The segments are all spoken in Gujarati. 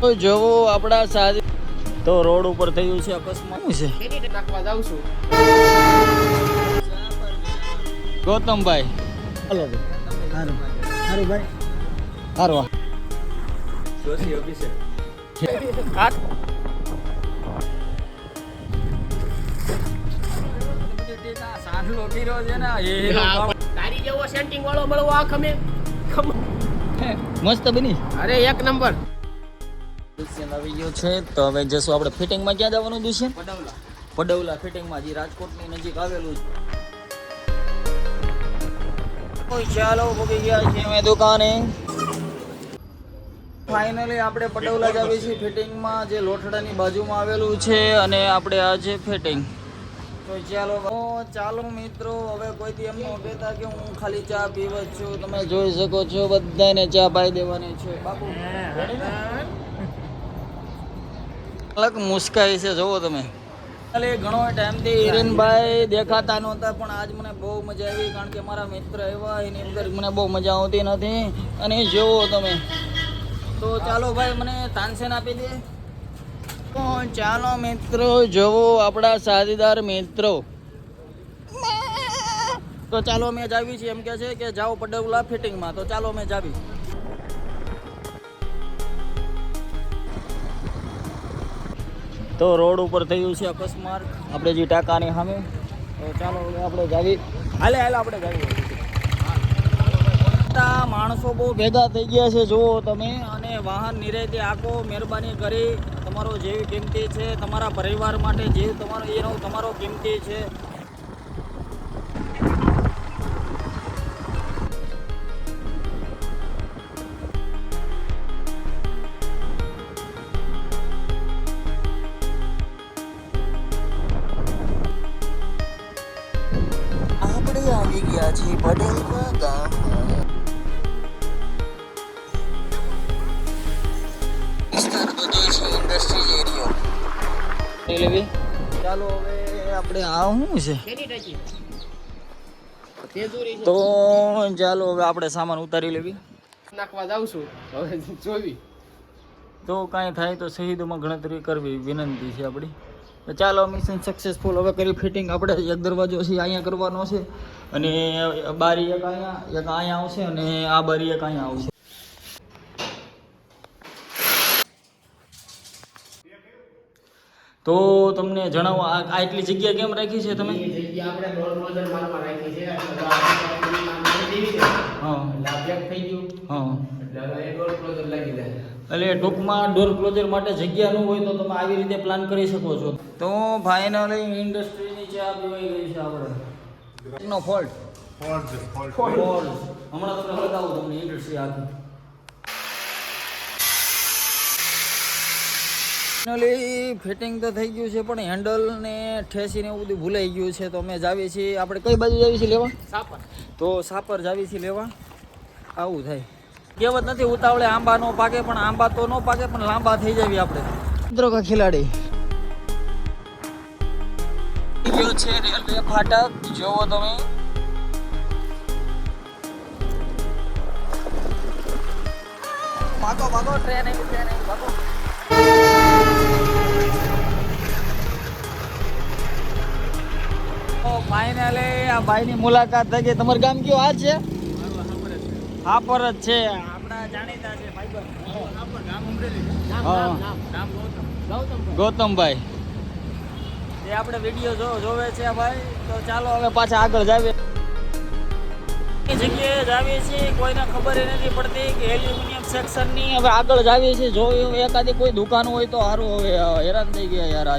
તો જોવો આપણા સાદી તો રોડ ઉપર થયું છે અકસ્માત. શું છે? નાખવા જાઉં છું ગૌતમભાઈ હલો સારું સારું ભાઈ એ તારી જેવો સેન્ટિંગ વાળો મળવો આ ખમે ખમ- મસ્ત બની. અરે એક નંબર. દુષ્યંત આવી ગયો છે. તો હવે જશું આપણે ફિટિંગમાં. ક્યાં જવાનું દુષ્યંત? પડવલા પડવલા ફિટિંગમાં જે રાજકોટની નજીક આવેલું છે. કોઈ ચાલો પગી ગયા છે અમે દુકાને. ફાઇનલી આપણે પડવલા જ આવી છીએ ફિટિંગમાં જે લોઠડાની બાજુમાં આવેલું છે અને આપણે આ છે ફિટિંગ. તો ચાલો ચાલો મિત્રો હવે કોઈથી એમ ન કહેતા કે હું ખાલી ચા પીવો છું. તમે જોઈ શકો છો બધાને ચા પાઈ દેવાની છે. બાપુ અલગ મુસ્કાઈ છે જોવો તમે. ખાલી ઘણો ટાઈમથી હિરેનભાઈ દેખાતા નહોતા પણ આજ મને બહુ મજા આવી કારણ કે મારા મિત્ર એવા એની અંદર મને બહુ મજા આવતી નથી. અને જોવો તમે. તો ચાલો ભાઈ મને તાનસેન આપી દે. તો ચાલો મિત્રો જોવો આપણા સાથીદાર મિત્રો. તો ચાલો મેં જાવી છીએ. એમ કે છે કે જાઓ પડવલા ફિટિંગમાં. તો ચાલો મેં જાવી તો રોડ ઉપર થયું છે અકસ્માત. આપણે જે ટાંકાની સામે. તો ચાલો આપણે જાવી હાલે હાલે, આપણે જાવી માણસો બહુ ભેગા થઈ ગયા છે. જુઓ તમે. અને વાહન નિરેતે આખો મહેરબાની કરી. તમારો જીવ કિંમતી છે તમારા પરિવાર માટે જીવ તમારો એનો તમારો કિંમતી છે લેવી? ચાલો હવે આપણે આ શું છે? તો ચાલો હવે આપણે સામાન ઉતારી લેવી. નાખવા છું. હવે જોવી. તો કાંઈ થાય તો શહીદોમાં ગણતરી કરવી વિનંતી છે આપણી. તો ચાલો મિશન સક્સેસફુલ હવે કરી ફિટિંગ આપણે. એક દરવાજો છે અહીંયા કરવાનો છે. અને બારી એક અહીંયા એક અહીંયા આવશે અને આ બારી એક અહીંયા આવશે. તો તમને જણાવો આ એટલી જગ્યા કેમ રાખી છે તમે? એ જગ્યા આપણે ડોર ક્લોઝર માલમાં રાખી છે એટલે ટૂંકમાં ડોર ક્લોઝર માટે જગ્યા ન હોય તો તમે આવી રીતે પ્લાન કરી શકો છો. તો ફાઇનલી ઇન્ડસ્ટ્રીની ચા પીવાઈ ગઈ છે આપણે. નો ફોલ્ટ ફોલ્ટ હમણાં તમને બતાવું તમને ઇન્ડસ્ટ્રી આખી. ફાઇનલી ફિટિંગ તો થઈ ગયું છે પણ હેન્ડલ ને ઠેસી ને એવું બધું ભૂલાઈ ગયું છે તો અમે જાવીએ છીએ. આપણે કઈ બાજુ જાવી છીએ લેવા? સાપર. તો સાપર જાવી છીએ લેવા. આવું થાય. કહેવત નથી ઉતાવળે આંબા નો પાકે પણ આંબા તો નો પાકે પણ લાંબા થઈ જાવી આપણે. મિત્રો કા ખિલાડી. ગયો છે રેલવે ફાટક. જોવો તમે. ભાગો ભાગો ટ્રેન આવી ટ્રેન આવી ભાગો. ફાઇનલી આ ભાઈની મુલાકાત થઈ ગઈ. તમારું ગામ કયું? આ છે? હાપર જ છે. આપણા જાણીતા છે ગૌતમભાઈ. જે આપણે વીડિયો જોવે છે ભાઈ. તો ચાલો હવે પાછા આગળ જાવીએ. જગ્યાએ જાવીએ છીએ. કોઈને ખબર નથી પડતી કે એલ્યુમિનિયમ સેક્શનની હવે આગળ જાવીએ છીએ. જો એકાદી કોઈ દુકાન હોય તો સારું હવે હેરાન થઈ ગયા યાર આ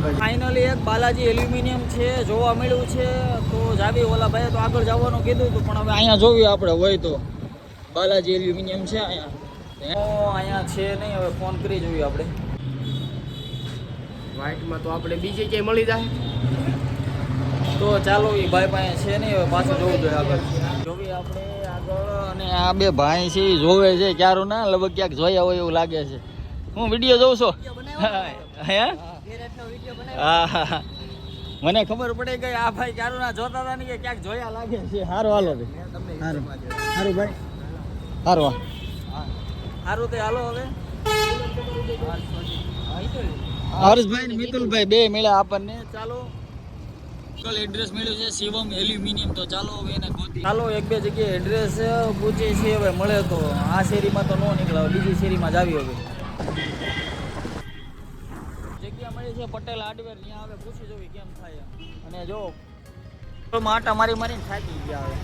ફાઇનલી એક બાલાજી એલ્યુમિનિયમ છે જોવા મળ્યું છે. તો જાવી ઓલા ભાઈએ તો આગળ જવાનું કીધું હતું પણ હવે અહીંયા જોવી આપણે હોય તો. બાલાજી એલ્યુમિનિયમ છે અહીંયા. તો અહીંયા છે નહીં હવે ફોન કરી જોઈએ આપણે. વ્હાઈટમાં તો આપણે બીજે ક્યાંય મળી જાય. તો ચાલો એ ભાઈ પાસે છે નહીં હવે પાછું જોવું જોઈએ આગળ. જોવી આપણે આગળ અને આ બે ભાઈ છે એ જોવે છે ક્યારું ના લગભગ ક્યાંક જોયા હોય એવું લાગે છે. હું વીડિયો જોઉં છું. હે. હા હા હા. મને ખબર પડી ગઈ આ ભાઈ ક્યારું ના જોતા હતા ને કે ક્યાંક જોયા લાગે છે. હારો હાલો ભાઈ સારું સારું ભાઈ. હારો હારું તે હાલો હવે. હર્ષભાઈ મિતુલભાઈ બે મળ્યા આપણને. ચાલો. એડ્રેસ મળ્યું છે શિવમ એલ્યુમિનિયમ. તો ચાલો હવે એને ગોતી. ચાલો એક બે જગ્યાએ એડ્રેસ પૂછીએ છીએ હવે મળે તો. આ શેરીમાં તો ન નીકળાવે બીજી શેરીમાં જ આવી હવે. છે પટેલ હાર્ડવેર ત્યાં આવે, પૂછી જોવી કેમ થાય અને જો માટા મારી મારીને થાકી ગયા હવે.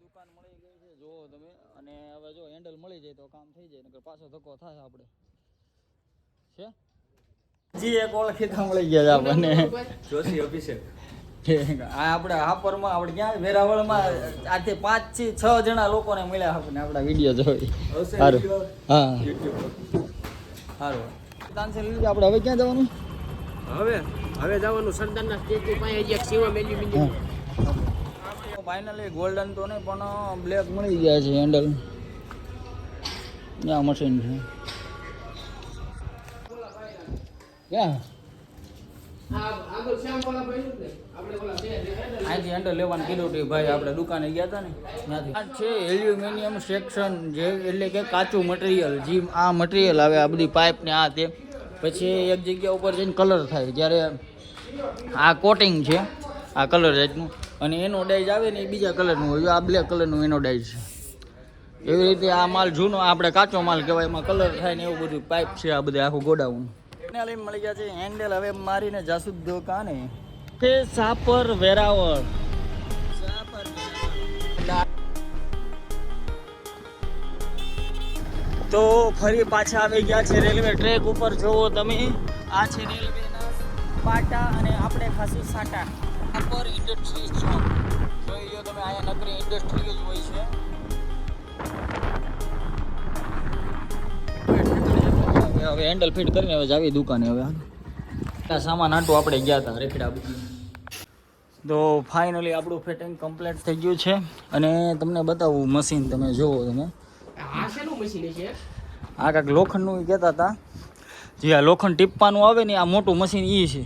દુકાન તમે. અને હવે જો હેન્ડલ મળી જાય તો કામ થઈ જાય, નકર પાછો ધક્કો થાય આપણે. છે? જી, એક ઓળખીતા મળી ગયા છે આપણને. જોશી, અભિષેક. આપણે હાપરમાં આપણે ક્યાં વેરાવળમાં આજે પાંચથી છ જણા લોકોને મળ્યા આપણને આપણા વીડિયો જોઈ. સારું હા. સારું તાનસે લીધું આપણે હવે ક્યાં જવાનું? હવે? હવે જવાનું સરદારના સ્ટેચ્યુ પાસે એક એક મેલી એલ્યુમિનિયમ ફાઇનલી ગોલ્ડન તો નહીં પણ બ્લેક મળી ગયા છે હેન્ડલ ત્યાં મશીન છે? ક્યાં? અહીંથી હેન્ડલ લેવાનું કીધું હતું ભાઈ આપણે દુકાને ગયા હતા ને, ત્યાંથી. છે એલ્યુમિનિયમ સેક્શન જે એટલે કે કાચું મટીરિયલ જે આ મટીરિયલ આવે, આ બધી પાઇપ ને આ તે. પછી એક જગ્યા ઉપર જઈને કલર થાય, જ્યારે આ કોટિંગ છે, આ કલર જાતનું. અને એનો ડાઈઝ આવે ને એ બીજા કલરનું હોય, આ બ્લેક કલરનું એનો ડાઈઝ છે. એવી રીતે આ માલ જૂનો આપણે કાચો માલ કહેવાય, એમાં કલર થાય ને એવું બધું પાઇપ છે આ બધું આખું ગોડાઉન. એને લઈને મળી ગયા છે હેન્ડલ. હવે મારીને જાસુદ દોકાને. તે સાપર વેરાવળ. તો ફરી પાછા આવી ગયા છે રેલવે ટ્રેક ઉપર. જોવો તમે, આ છે રેલવેના પાટા અને આપણે ખાસી સાટા. સાપર ઇન્ડસ્ટ્રીઝ ચોક જોઈ લો તમે, અહીંયા નકરી ઇન્ડસ્ટ્રી જ હોય છે. હવે હેન્ડલ ફિટ કરીને હવે જાવી દુકાને હવે આ સામાન આટું આપણે ગયા હતા રેખડા તો ફાઇનલી આપણું ફિટિંગ કમ્પ્લીટ થઈ ગયું છે. અને તમને બતાવું મશીન તમે જોવો તમે. આ કાંઈક લોખંડનું કહેતા હતા. જે આ લોખંડ ટીપવાનું આવે ને આ મોટું મશીન એ છે.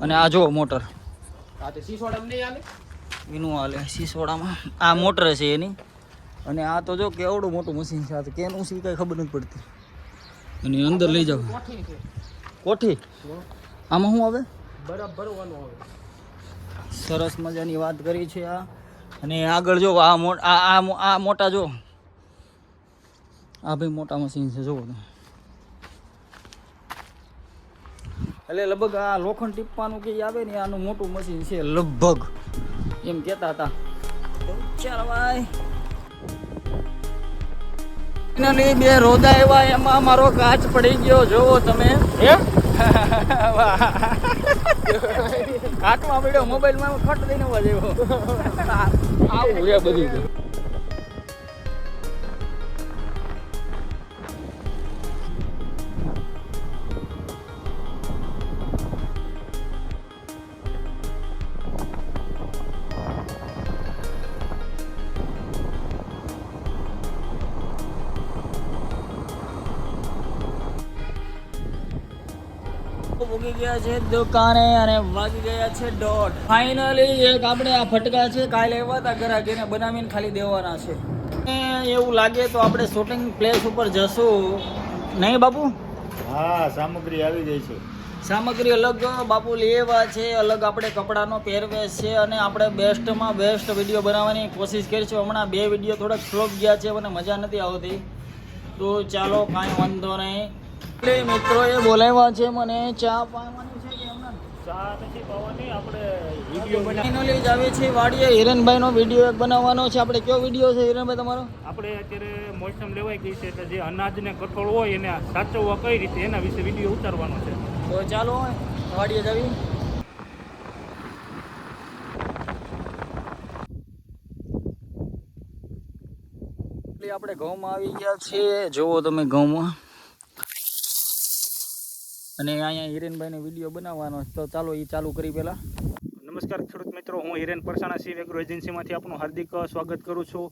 અને આ જો મોટર એનું હાલે સીસોડામાં. આ મોટર છે એની. અને આ તો જો કેવડું મોટું મશીન છે. આ તો કેનું છે કાંઈ ખબર નથી પડતી. અને અંદર લઈ જાવ કોઠી? આમાં શું આવે? બરાબર સરસ મજાની વાત કરી છે આ. અને આગળ જો આ આ આ મોટા જો. આ ભાઈ મોટા મશીન છે જુઓ તમે. એટલે લગભગ આ લોખંડ ટીપવાનું કે આવે ને આનું મોટું મશીન છે લગભગ. એમ કહેતા હતા. તો ભાઈ. ફાઇનલી બે રોદા એવા એમાં મારો કાચ પડી ગયો. જોવો તમે. કાચમાં હાથમાં પડ્યો મોબાઈલમાં ખટ દઈને જેવો આવું બધું. ઉગી ગયા છે દુકાને અને વાગી ગયા છે દોઢ. ફાઇનલી એક આપણે આ ફટકા છે કાલે એવા હતા ઘરાકીને બનાવીને ખાલી દેવાના છે. એવું લાગે તો આપણે શૂટિંગ પ્લેસ ઉપર જશું. નહીં બાપુ? હા સામગ્રી આવી ગઈ છે. સામગ્રી અલગ બાપુ લેવા છે અલગ આપણે કપડાનો પહેરવેશ છે અને આપણે બેસ્ટમાં બેસ્ટ વીડિયો બનાવવાની કોશિશ કરીશું. હમણાં બે વીડિયો થોડાક ફ્લોપ ગયા છે મને મજા નથી આવતી. તો ચાલો કાંઈ વાંધો નહીં. એટલે મિત્રોએ બોલાવ્યા છે મને ચા પાવાની છે કે એમને? ચા નથી પાવાની આપણે વીડિયો બના ફાઇનલી જ આવે છે વાડીએ. હિરણભાઈનો વીડિયો એક બનાવવાનો છે. આપણે કયો વીડિયો છે હિરણભાઈ તમારો? આપણે અત્યારે મોસમ લેવાઈ ગઈ છે એટલે જે અનાજને કઠોળ હોય એને સાચવવા કઈ રીતે એના વિશે વીડિયો ઉતારવાનો છે. તો ચાલો વાડીએ જાવી આપણે ઘઉંમાં આવી ગયા છીએ. જુઓ તમે ઘઉંમાં અને અહીંયા હિરેનભાઈને વીડિયો બનાવવાનો તો ચાલો એ ચાલુ કરી પહેલાં. નમસ્કાર ખેડૂત મિત્રો હું હિરેન પરસાણા સિંહ એગ્રો એજન્સીમાંથી આપનું હાર્દિક સ્વાગત કરું છું.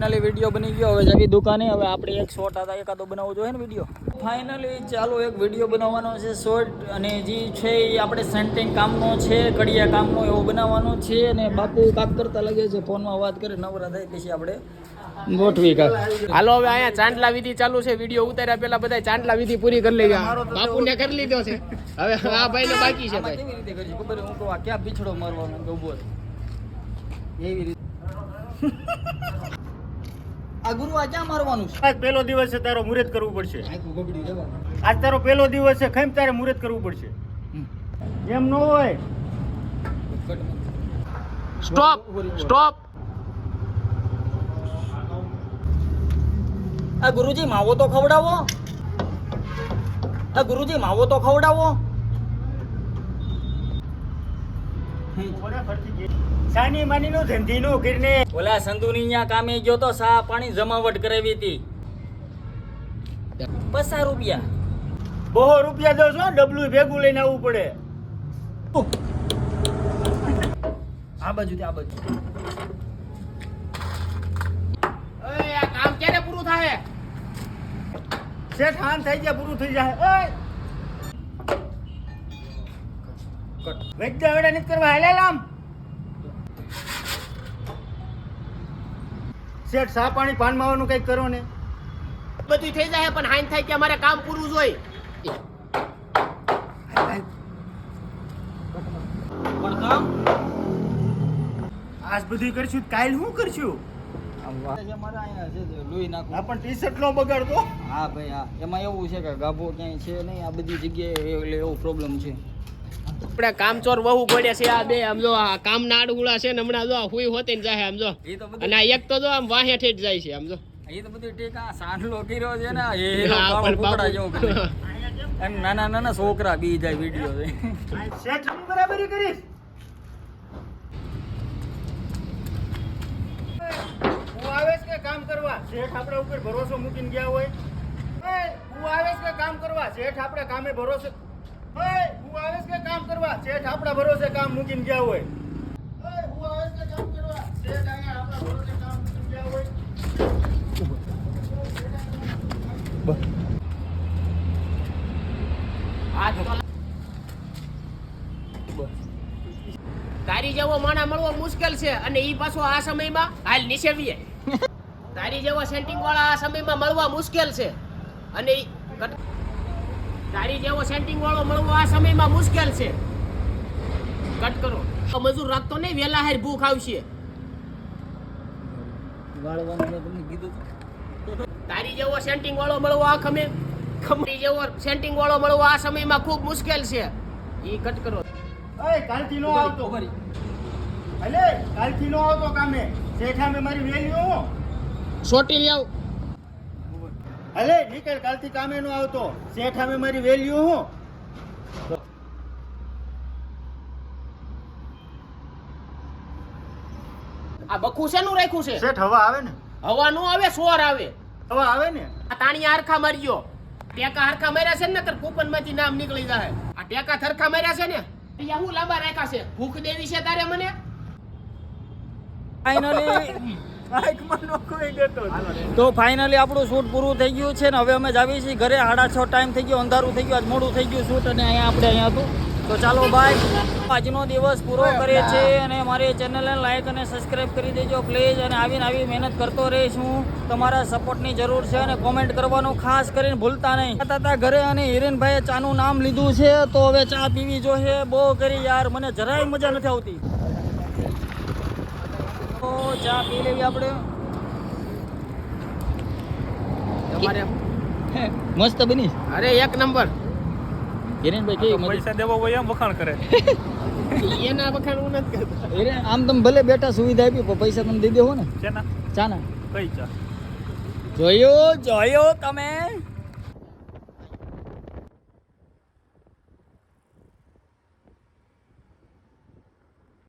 ફાઇનલી વીડિયો બની ગયો. હવે જવી દુકાને. હવે આપણે એક શોર્ટ હતા એકાદો બનાવવો જોઈએ ને વીડિયો ફાઇનલી ચાલો એક વીડિયો બનાવવાનો છે શોર્ટ અને જે છે એ આપણે સેન્ટિંગ કામનો છે કડિયા કામનો એવો બનાવવાનો છે. અને બાપુ કાક કરતા લાગે છે ફોનમાં વાત કરે નવરા થાય પછી આપણે. ગોઠવી કાક હાલો હવે અહીંયા ચાંદલા વિધિ ચાલુ છે. વીડિયો ઉતાર્યા પેલા બધા ચાંદલા વિધિ પૂરી કરી લઈ બાપુને કરી લીધો છે. હવે આ ભાઈને બાકી છે ભાઈ. કેવી રીતે કરી ખબર હું કહું આ ક્યાં પીછડો મારવાનો ઊભો એવી રીતે. આ ગુરુ આ ક્યાં મારવાનું છે? આજ પહેલો દિવસ છે તારો મુહૂર્ત કરવું પડશે. આજ તારો પહેલો દિવસ છે કેમ તારે મુહૂર્ત કરવું પડશે. એમ ન હોય. સ્ટોપ સ્ટોપ આ ગુરુજી માવો તો ખવડાવો. આ ગુરુજી માવો તો ખવડાવો. સાની માની નો ધંધી નો કરીને ઓલા સંધુની અહીંયા કામે ગયો તો સા પાણી જમાવટ કરાવી હતી. પસા રૂપિયા. બહુ રૂપિયા દો છો ડબલું ભેગું લઈને આવવું પડે. આ બાજુ આ બાજુ. કામ ક્યારે પૂરું થાય? શેઠ હાન થઈ ગયા પૂરું થઈ જાય. ઓય! વૈદ્ય વેડા નથી કરવા હાલે લામ. શેઠ સા પાણી પાન માવાનું કંઈક કરો ને. બધું થઈ જાય પણ હાઈન થાય કે અમારે કામ પૂરું જોઈ આજ બધું કરશું કાલ શું કરશું? આ પણ ટી શર્ટ નો બગાડતો હા ભાઈ હા. એમાં એવું છે કે ગાભો ક્યાંય છે નહીં આ બધી જગ્યાએ એટલે એવો પ્રોબ્લેમ છે. આપણે કામચોર વહુ પડે છે આ બે આમ જો આ કામના આડગુળા છે ને હમણાં જો હુઈ હોતી ને જાય આમ જો. તો અને આ એક તો જો આમ વાહે ઠેઠ જાય છે આમ જો. એ તો બધું ટેકા સાંડલો કર્યો છે ને એ હા, કાળો પણ કુકડા બાપુ. જેવો કર્યો. નાના નાના છોકરા બી જાય વીડિયો શેઠની બરાબરી કરીશ. હું આવે કે કામ કરવા? શેઠ આપણા ઉપર ભરોસો મૂકીને ગયા હોય. હું આવે છે કામ કરવા? શેઠ આપણા કામે ભરોસે હું આવે છે કે કામ કરવા? શેઠ આપણા ભરોસે કામ મૂકીને ગયા હોય. હું આવે છે કામ કરવા? શેઠ અહીંયા તારી જેવો માણા મળવો મુશ્કેલ છે અને ઈ પાછો આ સમયમાં હાલ નિશેવીએ તારી જેવો સેન્ટિંગ વાળા આ સમયમાં મળવા મુશ્કેલ છે. અને તારી જેવો સેન્ટિંગ વાળો મળવો આ સમયમાં મુશ્કેલ છે. કટ કરો. મજૂર રાખતો નહીં વેલા હાર ભૂખ આવશે. વાળવાનું મેં તમને કીધું હતું. તારી જેવો સેન્ટિંગ વાળો મળવો આ ખમે ખમરી જેવો સેન્ટિંગ વાળો મળવો આ સમયમાં ખૂબ મુશ્કેલ છે. ઈ કટ કરો. ઓય કાલથી નો આવતો. ભરી અલે કાલથી નો આવતો કામે. શેઠા મે મારી વેલ્યુ હું સોટી લેવ અલે નીકળ કાલથી કામે નો આવતો. શેઠ અમે મારી વેલ્યુ હું? આ બખું શેનું રાખ્યું છે? શેઠ હવા આવે ને? હવા નો આવે સોર આવે. હવા આવે ને? આ તાણિયા હરખા માર્યો. ટેકા હરખા માર્યા છે ને તર કૂપનમાંથી નામ નીકળી જાય. આ ટેકા થરખા માર્યા છે ને અહીંયા હું લાંબા રાખ્યા છે? ભૂખ દેવી છે તારે મને? ફાઇનલી તો ફાઇનલી આપણું શૂટ પૂરું થઈ ગયું છે ને હવે અમે જાવી છીએ ઘરે. સાડા છ ટાઈમ થઈ ગયો અંધારું થઈ ગયું આજ મોડું થઈ ગયું શૂટ અને અહીંયા આપણે અહીંયા હતું. તો ચાલો ભાઈ આજનો દિવસ પૂરો કરે છે અને મારી ચેનલને લાઈક અને સબસ્ક્રાઈબ કરી દેજો પ્લીઝ અને આવીને આવી મહેનત કરતો રહીશ. હું તમારા સપોર્ટની જરૂર છે અને કોમેન્ટ કરવાનું ખાસ કરીને ભૂલતા નહીં. હતા ઘરે અને હિરેનભાઈએ ચાનું નામ લીધું છે તો હવે ચા પીવી જોઈએ બહુ કરી યાર મને જરાય મજા નથી આવતી. ચા પી લેવી આપણે? તમારે? મસ્ત બની અરે એક નંબર. હિરેનભાઈ કેવી પૈસા દેવો હોય એમ વખાણ કરે. એના વખાણ હું નથી કરતો. હિરેન આમ તમે ભલે બેઠા સુવિધા આપી પણ પૈસા તમે દઈ દેવો ને. છે ને ચાના. કઈ ચા? જોયો જોયો તમે.